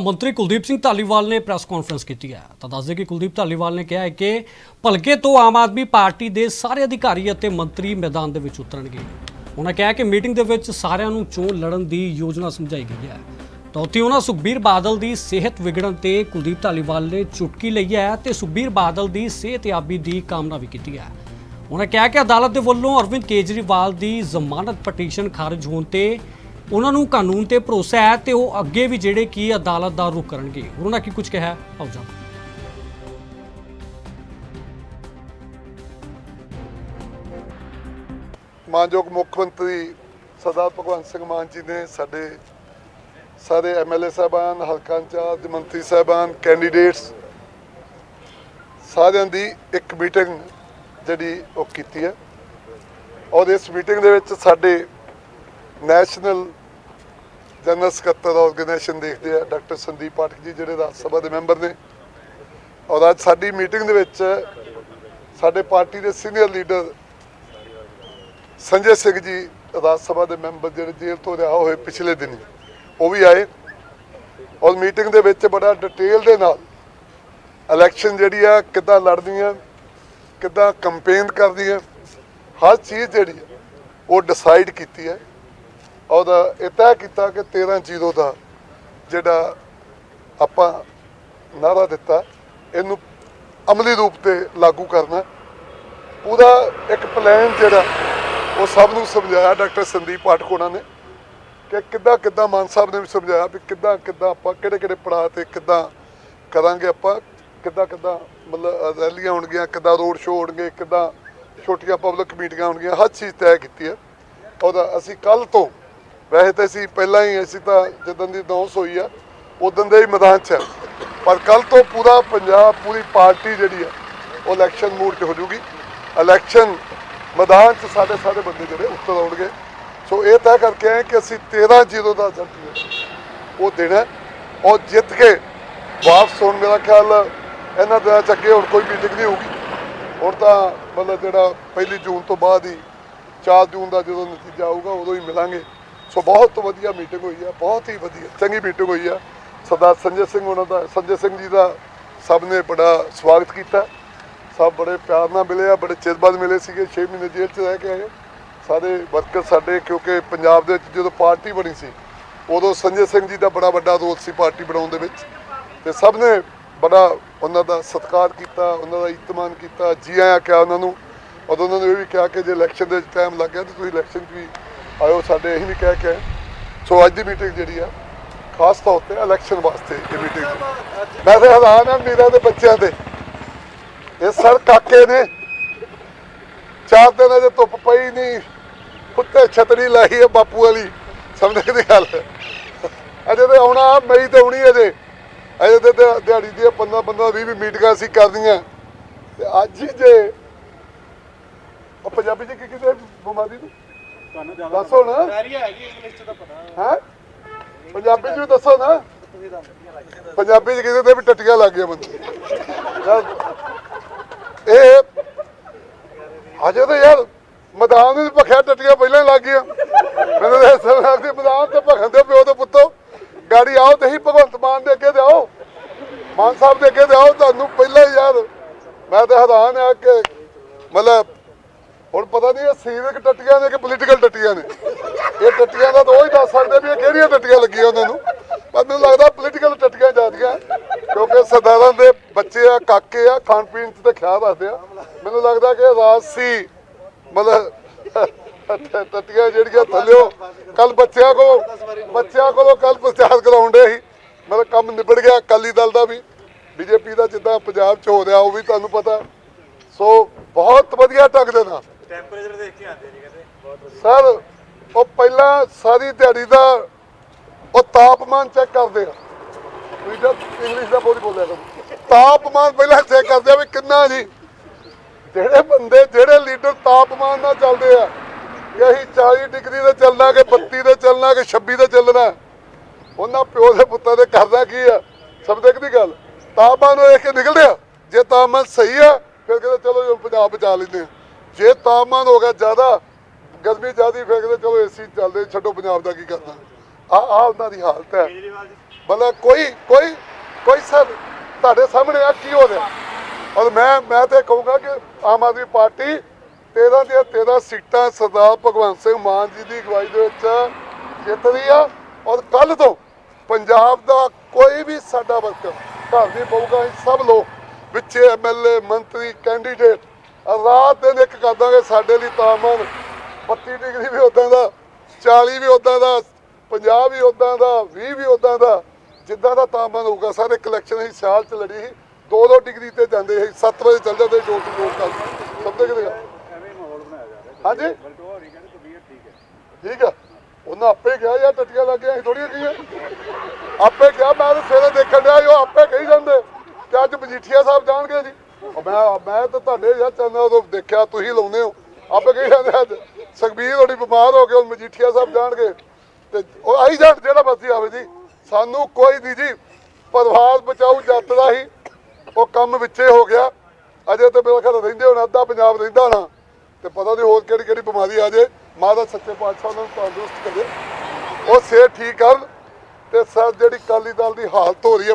ਮੰਤਰੀ ਕੁਲਦੀਪ ਸਿੰਘ ਧਾਲੀਵਾਲ ਨੇ press conference ਕੀਤੀ ਹੈ। ਤਾਂ ਦੱਸਦੇ ਕਿ ਕੁਲਦੀਪ ਧਾਲੀਵਾਲ ਨੇ ਕਿਹਾ ਹੈ ਕਿ ਭਲਕੇ ਤੋਂ ਆਮ ਆਦਮੀ ਪਾਰਟੀ ਦੇ ਸਾਰੇ ਅਧਿਕਾਰੀ ਅਤੇ ਮੰਤਰੀ ਮੈਦਾਨ ਦੇ ਵਿੱਚ ਉਤਰਨਗੇ। ਉਹਨਾਂ ਕਿਹਾ ਕਿ ਮੀਟਿੰਗ ਦੇ ਵਿੱਚ ਸਾਰਿਆਂ ਨੂੰ ਚੋਣ ਲੜਨ ਦੀ ਯੋਜਨਾ ਸਮਝਾਈ ਗਈ ਹੈ। ਤਾਂ ਉੱਥੇ ਉਹਨਾਂ ਸੁਖਬੀਰ ਬਾਦਲ ਦੀ ਸਿਹਤ ਵਿਗੜਨ ਤੇ ਕੁਲਦੀਪ ਧਾਲੀਵਾਲ ਨੇ ਚੁਟਕੀ ਲਈ ਹੈ ਤੇ ਸੁਖਬੀਰ ਬਾਦਲ ਦੀ ਸਿਹਤਯਾਬੀ ਦੀ ਕਾਮਨਾ ਵੀ ਕੀਤੀ ਹੈ। ਉਹਨਾਂ ਕਿਹਾ ਕਿ ਅਦਾਲਤ ਦੇ ਵੱਲੋਂ ਅਰਵਿੰਦ ਕੇਜਰੀਵਾਲ ਦੀ ਜ਼ਮਾਨਤ ਪਟੀਸ਼ਨ ਖਾਰਜ ਹੋਣ ਤੇ ਉਹਨਾਂ ਨੂੰ ਕਾਨੂੰਨ ਤੇ ਭਰੋਸਾ ਹੈ ਤੇ ਉਹ ਅੱਗੇ ਵੀ ਜਿਹੜੇ ਕੀ ਅਦਾਲਤ ਦਾ ਰੁਖ ਕਰਨਗੇ। ਉਹਨਾਂ ਕੀ ਕੁਝ ਕਿਹਾ ਆਓ ਜਾਓ। ਮਾਨਯੋਗ ਮੁੱਖ ਮੰਤਰੀ ਸਰਦਾਰ ਭਗਵੰਤ ਸਿੰਘ ਮਾਨ ਜੀ ਨੇ ਸਾਡੇ ਸਾਰੇ ਐਮਐਲਏ ਸਾਹਿਬਾਨ, ਹਲਕਾ ਇੰਚਾਰਜ, ਮੰਤਰੀ ਸਾਹਿਬਾਨ, ਕੈਂਡੀਡੇਟਸ ਸਾਰਿਆਂ ਦੀ ਇੱਕ ਮੀਟਿੰਗ ਜਿਹੜੀ ਉਹ ਕੀਤੀ ਹੈ। ਔਰ ਇਸ ਮੀਟਿੰਗ ਦੇ ਵਿੱਚ ਸਾਡੇ ਨੈਸ਼ਨਲ ਜਨਰਲ ਸਕੱਤਰ ਆਰਗੇਨਾਈਜੇਸ਼ਨ ਦੇਖਦੇ ਆ, ਡਾਕਟਰ ਸੰਦੀਪ ਪਾਠਕ ਜੀ, ਜਿਹੜੇ ਰਾਜ ਸਭਾ ਦੇ ਮੈਂਬਰ ਨੇ। ਔਰ ਅੱਜ ਸਾਡੀ ਮੀਟਿੰਗ ਦੇ ਵਿੱਚ ਸਾਡੇ ਪਾਰਟੀ ਦੇ ਸੀਨੀਅਰ ਲੀਡਰ ਸੰਜੇ ਸਿੰਘ ਜੀ, ਰਾਜ ਸਭਾ ਦੇ ਮੈਂਬਰ ਜਿਹੜੇ ਜੇਲ੍ਹ ਤੋਂ ਰਿਹਾ ਹੋਏ ਪਿਛਲੇ ਦਿਨੀ, ਉਹ ਵੀ ਆਏ। ਔਰ ਮੀਟਿੰਗ ਦੇ ਵਿੱਚ ਬੜਾ ਡਿਟੇਲ ਦੇ ਨਾਲ ਇਲੈਕਸ਼ਨ ਜਿਹੜੀ ਆ, ਕਿੱਦਾਂ ਲੜਨੀ ਲੜਦੀਆਂ ਕਿੱਦਾਂ ਕੰਪੇਨ ਕਰਦੀਆਂ ਹਰ ਚੀਜ਼ ਜਿਹੜੀ ਉਹ ਡਿਸਾਈਡ ਕੀਤੀ ਹੈ ਔਰ ਇਹ ਤੈਅ ਕੀਤਾ ਕਿ 13 ਜ਼ੀਰੋ ਦਾ ਜਿਹੜਾ ਆਪਾਂ ਨਾਰਾ ਦਿੱਤਾ, ਇਹਨੂੰ ਅਮਲੀ ਰੂਪ ਤੇ ਲਾਗੂ ਕਰਨਾ। ਪੂਰਾ ਇੱਕ ਪਲਾਨ ਜਿਹੜਾ ਉਹ ਸਭ ਨੂੰ ਸਮਝਾਇਆ ਡਾਕਟਰ ਸੰਦੀਪ ਪਾਠਕ ਨੇ ਕਿ ਕਿੱਦਾਂ ਕਿੱਦਾਂ ਮਾਨ ਸਾਹਿਬ ਨੇ ਵੀ ਸਮਝਾਇਆ ਵੀ ਕਿੱਦਾਂ ਕਿੱਦਾਂ ਆਪਾਂ ਕਿਹੜੇ ਕਿਹੜੇ ਪੜਾਅ ਤੇ ਕਿੱਦਾਂ ਕਰਾਂਗੇ ਆਪਾਂ, ਕਿੱਦਾਂ ਕਿੱਦਾਂ ਮਤਲਬ ਰੈਲੀਆਂ ਹੋਣਗੀਆਂ, ਕਿੱਦਾਂ ਰੋਡ ਸ਼ੋਅ ਹੋਣਗੇ, ਕਿੱਦਾਂ ਛੋਟੀਆਂ ਪਬਲਿਕ ਮੀਟਿੰਗਾਂ ਹੋਣਗੀਆਂ, ਹਰ ਚੀਜ਼ ਤੈਅ ਕੀਤੀ ਹੈ। ਉਹਦਾ ਅਸੀਂ ਕੱਲ ਤੋਂ ਵੈਸੇ ਤਾਂ ਅਸੀਂ ਪਹਿਲਾਂ ਹੀ, ਅਸੀਂ ਤਾਂ ਜਦੋਂ ਦੀ ਅਨਾਉਂਸ ਹੋਈ ਆ, ਉਦੋਂ ਦੇ ਹੀ ਮੈਦਾਨ 'ਚ ਹੈ ਪਰ ਕੱਲ ਤੋਂ ਪੂਰਾ ਪੰਜਾਬ, ਪੂਰੀ ਪਾਰਟੀ ਜਿਹੜੀ ਆ, ਉਹ ਇਲੈਕਸ਼ਨ ਮੂਡ 'ਚ ਹੋ ਜੂਗੀ। ਇਲੈਕਸ਼ਨ ਮੈਦਾਨ 'ਚ ਸਾਡੇ ਸਾਰੇ ਬੰਦੇ ਜਿਹੜੇ ਉੱਤਰ ਆਉਣਗੇ। ਸੋ ਇਹ ਤੈਅ ਕਰਕੇ ਆਏ ਕਿ ਅਸੀਂ 13 ਜ਼ੀਰੋ ਦਾ ਰਿਜ਼ਲਟ ਉਹ ਦੇਣਾ ਹੈ। ਔਰ ਜਿੱਤ ਕੇ ਵਾਪਸ ਹੋਣ ਮੇਰਾ ਖਿਆਲ, ਇਹਨਾਂ ਦਿਨਾਂ 'ਚ ਅੱਗੇ ਹੁਣ ਕੋਈ ਮੀਟਿੰਗ ਨਹੀਂ ਹੋਊਗੀ। ਹੁਣ ਤਾਂ ਮਤਲਬ ਜਿਹੜਾ ਪਹਿਲੀ ਜੂਨ ਤੋਂ ਬਾਅਦ ਹੀ 4 ਜੂਨ ਦਾ ਜਦੋਂ ਨਤੀਜਾ ਆਊਗਾ, ਉਦੋਂ ਹੀ ਮਿਲਾਂਗੇ। ਸੋ ਬਹੁਤ ਵਧੀਆ ਮੀਟਿੰਗ ਹੋਈ ਆ, ਬਹੁਤ ਹੀ ਵਧੀਆ, ਚੰਗੀ ਮੀਟਿੰਗ ਹੋਈ ਆ। ਸਰਦਾਰ ਸੰਜੇ ਸਿੰਘ ਉਹਨਾਂ ਦਾ, ਸੰਜੇ ਸਿੰਘ ਜੀ ਦਾ ਸਭ ਨੇ ਬੜਾ ਸਵਾਗਤ ਕੀਤਾ। ਸਭ ਬੜੇ ਪਿਆਰ ਨਾਲ ਮਿਲੇ ਆ, ਬੜੇ ਚਿਰ ਬਾਅਦ ਮਿਲੇ ਸੀਗੇ 6 ਮਹੀਨੇ ਜੇਲ੍ਹ 'ਚ ਰਹਿ ਕੇ ਆਏ। ਸਾਰੇ ਵਰਕਰ ਸਾਡੇ, ਕਿਉਂਕਿ ਪੰਜਾਬ ਦੇ ਵਿੱਚ ਜਦੋਂ ਪਾਰਟੀ ਬਣੀ ਸੀ, ਉਦੋਂ ਸੰਜੇ ਸਿੰਘ ਜੀ ਦਾ ਬੜਾ ਵੱਡਾ ਰੋਲ ਸੀ ਪਾਰਟੀ ਬਣਾਉਣ ਦੇ ਵਿੱਚ। ਤੇ ਸਭ ਨੇ ਬੜਾ ਉਹਨਾਂ ਦਾ ਸਤਿਕਾਰ ਕੀਤਾ, ਉਹਨਾਂ ਦਾ ਇਤਮਾਨ ਕੀਤਾ, ਜੀ ਆਇਆਂ ਕਿਹਾ ਉਹਨਾਂ ਨੂੰ। ਉਦੋਂ ਉਹਨਾਂ ਨੇ ਇਹ ਵੀ ਕਿਹਾ ਕਿ ਜੇ ਇਲੈਕਸ਼ਨ ਦੇ ਵਿੱਚ ਟਾਈਮ ਲੱਗ ਗਿਆ ਤਾਂ ਤੁਸੀਂ ਇਲੈਕਸ਼ਨ 'ਚ ਵੀ ਆਇਓ ਸਾਡੇ ਇਹੀ ਵੀ ਕਹਿ ਕੇ ਸੋ ਅੱਜ ਦੀ ਮੀਟਿੰਗ ਜਿਹੜੀ ਆ ਖਾਸ ਤੌਰ ਤੇ ਇਲੈਕਸ਼ਨ ਵਾਸਤੇ ਇਹ ਮੀਟਿੰਗ ਮੈਂ ਤੇ ਹੈਰਾਨ ਆ ਮੀਰਾ ਦੇ ਬੱਚਿਆਂ ਤੇ ਇਹ ਸਰ ਕਾਕੇ ਨੇ ਚਾਰ ਦਿਨ ਅਜੇ ਧੁੱਪ ਪਈ ਨਹੀਂ ਉੱਤੇ ਛਤਰੀ ਲਾਈ ਹੈ ਬਾਪੂ ਵਾਲੀ ਸਮਝਦੇ ਦੀ ਗੱਲ ਅਜੇ ਤੇ ਆਉਣਾ ਮਈ ਤੇ ਆਉਣੀ ਅਜੇ ਅਜੇ ਤੇ ਦਿਹਾੜੀ ਦੀ 15 15 20 20 ਮੀਟਿੰਗਾਂ ਅਸੀਂ ਕਰਦੀਆਂ ਤੇ ਅੱਜ ਹੀ ਜੇ ਉਹ ਪੰਜਾਬੀ ਚ ਕੀ ਕਿਤੇ ਬਿਮਾਰੀ ਨੂੰ ਤੁਹਾਨੂੰ ਜ਼ਿਆਦਾ ਦੱਸੋ ਨਾ। ਡਾਇਰੀਆ ਹੈਗੀ ਇੰਗਲਿਸ਼ ਚ ਤਾਂ ਪਤਾ। ਹੈ? ਪੰਜਾਬੀ ਚ ਵੀ ਦੱਸੋ ਨਾ। ਪੰਜਾਬੀ ਚ ਕਿਤੇ ਤੇ ਵੀ ਟੱਟੀਆਂ ਲੱਗ ਗਿਆ ਬੰਦੇ। ਇਹ ਅਜੇ ਤਾਂ ਯਾਰ ਮੈਦਾਨ ਵਿੱਚ ਭਖਿਆ ਟੱਟੀਆਂ ਪਹਿਲਾਂ ਹੀ ਲੱਗ ਗਈਆਂ। ਮੈਨੂੰ ਤਾਂ ਐਸਾ ਲੱਗਦਾ ਮੈਦਾਨ ਤੇ ਭਖਣ ਦੇ ਪਿਓ ਤੇ ਪੁੱਤੋ। ਗਾੜੀ ਆਓ ਤੇ ਹੀ ਭਗਵੰਤ ਮਾਨ ਦੇ ਅੱਗੇ ਤੇ ਆਓ। ਮਾਨ ਸਾਹਿਬ ਦੇ ਅੱਗੇ ਤੇ ਆਓ ਤੁਹਾਨੂੰ ਪਹਿਲਾਂ ਹੀ ਯਾਰ ਮੈਂ ਤਾਂ ਹੈਰਾਨ ਆ ਕਿ ਮਤਲਬ ਹੁਣ ਪਤਾ ਨਹੀਂ ਇਹ ਸੀਵਿਕ ਟੱਟੀਆਂ ਨੇ ਕਿ ਪੋਲੀਟੀਕਲ ਟੱਟੀਆਂ ਨੇ। ਇਹ ਟੱਟੀਆਂ ਦਾ ਤਾਂ ਉਹ ਹੀ ਦੱਸ ਸਕਦੇ ਵੀ ਇਹ ਕਿਹੜੀਆਂ ਟੱਟੀਆਂ ਲੱਗੀਆਂ ਉਹਨਾਂ ਨੂੰ। ਪਰ ਮੈਨੂੰ ਲੱਗਦਾ ਪੋਲੀਟੀਕਲ ਟੱਟੀਆਂ ਜਾਂਦੀਆਂ ਕਿਉਂਕਿ ਸਰਦਾਰਾਂ ਦੇ ਬੱਚੇ ਆ, ਕਾਕੇ ਆ, ਖਾਣ ਪੀਣ 'ਚ ਤਾਂ ਖਿਆਲ ਰੱਖਦੇ ਆ। ਮੈਨੂੰ ਲੱਗਦਾ ਕਿ ਰਾਜ ਸੀ ਮਤਲਬ, ਟੱਟੀਆਂ ਜਿਹੜੀਆਂ ਥੱਲਿਓ, ਕੱਲ ਬੱਚਿਆਂ ਕੋਲ, ਬੱਚਿਆਂ ਕੋਲੋਂ ਕੱਲ ਪ੍ਰਚਾਰ ਕਰਾਉਂਦੇ ਸੀ। ਮਤਲਬ ਕੰਮ ਨਿਬੜ ਗਿਆ, ਅਕਾਲੀ ਦਲ ਦਾ ਵੀ। ਬੀਜੇਪੀ ਦਾ ਜਿੱਦਾਂ ਪੰਜਾਬ 'ਚ ਹੋ ਰਿਹਾ, ਉਹ ਵੀ ਤੁਹਾਨੂੰ ਪਤਾ। ਸੋ ਬਹੁਤ ਵਧੀਆ ਢੰਗ ਦੇ ਨਾਲ। ਟੈਂਪਰੇਚਰ ਦੇਖ ਕੇ ਆਉਂਦੇ ਜੀ ਕਹਿੰਦੇ। ਬਹੁਤ ਵਧੀਆ। ਸਰ, ਉਹ ਪਹਿਲਾਂ ਸਾਰੀ ਦਿਹਾੜੀ ਦਾ ਉਹ ਤਾਪਮਾਨ ਚੈੱਕ ਕਰਦੇ ਆ। ਤੁਸੀਂ ਜਦ ਇੰਗਲਿਸ਼ ਦਾ ਬੋਲ ਬੋਲਿਆ ਕਰੋ। ਤਾਪਮਾਨ ਪਹਿਲਾਂ ਚੈੱਕ ਕਰਦੇ ਆ ਵੀ ਕਿੰਨਾ ਜੀ। ਜਿਹੜੇ ਬੰਦੇ, ਜਿਹੜੇ ਲੀਡਰ ਤਾਪਮਾਨ ਨਾਲ ਚੱਲਦੇ ਆ ਕਿ ਅਸੀਂ 40 ਡਿਗਰੀ ਤੇ ਚੱਲਣਾ ਕਿ 32 ਤੇ ਚੱਲਣਾ ਕਿ 26 ਤੇ ਚੱਲਣਾ, ਉਹਨਾਂ ਪਿਓ ਦੇ ਪੁੱਤਾਂ ਦੇ ਕਰਦਾ ਕੀ ਆ? ਸਭ ਦੇਖ ਗੱਲ? ਤਾਪਮਾਨ ਨੂੰ ਦੇਖ ਕੇ ਨਿਕਲਦੇ ਆ। ਜੇ ਤਾਪਮਾਨ ਸਹੀ ਆ, ਫਿਰ ਕਹਿੰਦੇ ਚਲੋ ਪੰਜਾਬ ਬਚਾ ਲੈਂਦੇ ਆ। ਜੇ ਤਾਪਮਾਨ ਹੋ ਗਿਆ ਜ਼ਿਆਦਾ, ਗਰਮੀ ਜ਼ਿਆਦੀ ਫੇਕਦੇ ਕਹਿੰਦੇ ਚਲੋ ਏਸੀ ਚੱਲਦੇ, ਛੱਡੋ ਪੰਜਾਬ ਦਾ ਕੀ ਕਰਨਾ। ਆ ਆ ਉਹਨਾਂ ਦੀ ਹਾਲਤ ਹੈ। ਮਤਲਬ ਕੋਈ ਕੋਈ ਕੋਈ ਸਰ, ਤੁਹਾਡੇ ਸਾਹਮਣੇ ਆ ਕੀ ਹੋ ਰਿਹਾ? ਔਰ ਮੈਂ ਮੈਂ ਤੇ ਕਹੂੰਗਾ ਕਿ ਆਮ ਆਦਮੀ ਪਾਰਟੀ 13 ਦੀਆਂ 13 ਸੀਟਾਂ ਸਰਦਾਰ ਭਗਵੰਤ ਸਿੰਘ ਮਾਨ ਜੀ ਦੀ ਅਗਵਾਈ ਦੇ ਵਿੱਚ ਜਿੱਤ ਰਹੀ ਆ। ਔਰ ਕੱਲ ਤੋਂ ਪੰਜਾਬ ਦਾ ਕੋਈ ਵੀ ਸਾਡਾ ਵਰਕਰ, ਘਰ ਦੀ ਪਊਗਾ। ਸਭ ਲੋਕ ਵਿੱਚ ਐਮਐਲਏ ਮੰਤਰੀ ਕੈਂਡੀਡੇਟ ਰਾਤ ਦਿਨ ਇੱਕ ਕਰ ਦਾਂਗੇ ਸਾਡੇ ਲਈ ਤਾਪਮਾਨ 32 ਡਿਗਰੀ ਵੀ ਉਦਾਂ ਦਾ 40 ਵੀ ਉਦਾਂ ਦਾ 50 ਵੀ ਉਦਾਂ ਦਾ 20 ਵੀ ਉਦਾਂ ਦਾ ਜਿੱਦਾਂ ਦਾ ਤਾਪਮਾਨ ਹੋਊਗਾ। ਸਾਰੇ ਕਲੈਕਸ਼ਨ ਅਸੀਂ ਸਿਆਲ ਚ ਲੜੀ ਸੀ। 2-2 ਡਿਗਰੀ ਤੇ ਜਾਂਦੇ ਸੀ। 7 ਵਜੇ ਚੱਲ ਜਾਂਦੇ ਡੋਰ ਟੂ ਡੋਰ ਕਰ ਸਮਝਦੇ ਕਿ ਨਹੀਂ? ਐਵੇਂ ਹੀ ਮਾਹੌਲ ਬਣਾਇਆ ਜਾ ਰਿਹਾ। ਹਾਂਜੀ? ਕਹਿੰਦੇ ਤਬੀਅਤ ਠੀਕ ਹੈ। ਠੀਕ ਆ। ਉਹਨਾਂ ਆਪੇ ਕਿਹਾ ਯਾਰ ਟੱਟੀਆਂ ਲੱਗ ਅਸੀਂ ਥੋੜੀਆਂ ਕੀਆਂ ਆਪੇ ਕਿਹਾ ਮੈਂ ਤਾਂ ਸਵੇਰੇ ਦੇਖਣ ਡਿਆ ਉਹ ਆਪੇ ਕਹੀ ਜਾਂਦੇ। ਕਿ ਅੱਜ ਮਜੀਠੀਆ ਸਾਹਿਬ ਜਾਣਗੇ ਜੀ। ਉਹ ਮੈਂ ਮੈਂ ਤਾਂ ਤੁਹਾਡੇ ਯਾਰ ਚੈਨਲ ਤੋਂ ਦੇਖਿਆ, ਤੁਸੀਂ ਲਾਉਂਦੇ ਹੋ। ਆਪੇ ਕਹੀ ਜਾਂਦੇ ਸੁਖਬੀਰ ਥੋੜੀ ਬਿਮਾਰ ਹੋ ਕੇ ਹੁਣ ਮਜੀਠੀਆ ਸਾਹਿਬ ਜਾਣਗੇ। ਤੇ ਉਹ ਆਈ ਜਾਣ ਜਿਹੜਾ ਮਰਜ਼ੀ ਆਵੇ ਜੀ। ਸਾਨੂੰ ਕੋਈ ਨਹੀਂ ਜੀ, ਪਰਿਵਾਰ ਬਚਾਊ ਜੱਤ ਦਾ ਹੀ। ਉਹ ਕੰਮ ਵਿੱਚੇ ਹੋ ਗਿਆ। ਅਜੇ ਤੇ ਮੇਰਾ ਖਿਆਲ ਰਹਿੰਦੇ ਹੋਣਾ, ਅੱਧਾ ਪੰਜਾਬ ਰਹਿੰਦਾ ਹੋਣਾ। ਤੇ ਪਤਾ ਨਹੀਂ ਹੋਰ ਕਿਹੜੀ ਕਿਹੜੀ ਬਿਮਾਰੀ ਆ ਜੇ। ਮਾਤਾ ਸੱਚੇ ਪਾਤਸ਼ਾਹ ਉਹਨਾਂ ਨੂੰ ਤੰਦਰੁਸਤ ਕਰੇ। ਉਹ ਸਿਹਤ ਠੀਕ ਕਰਨ। ਤੇ ਸਰ, ਜਿਹੜੀ ਕਾਲੀ ਦਲ ਦੀ ਹਾਲਤ ਹੋ ਰਹੀ ਹੈ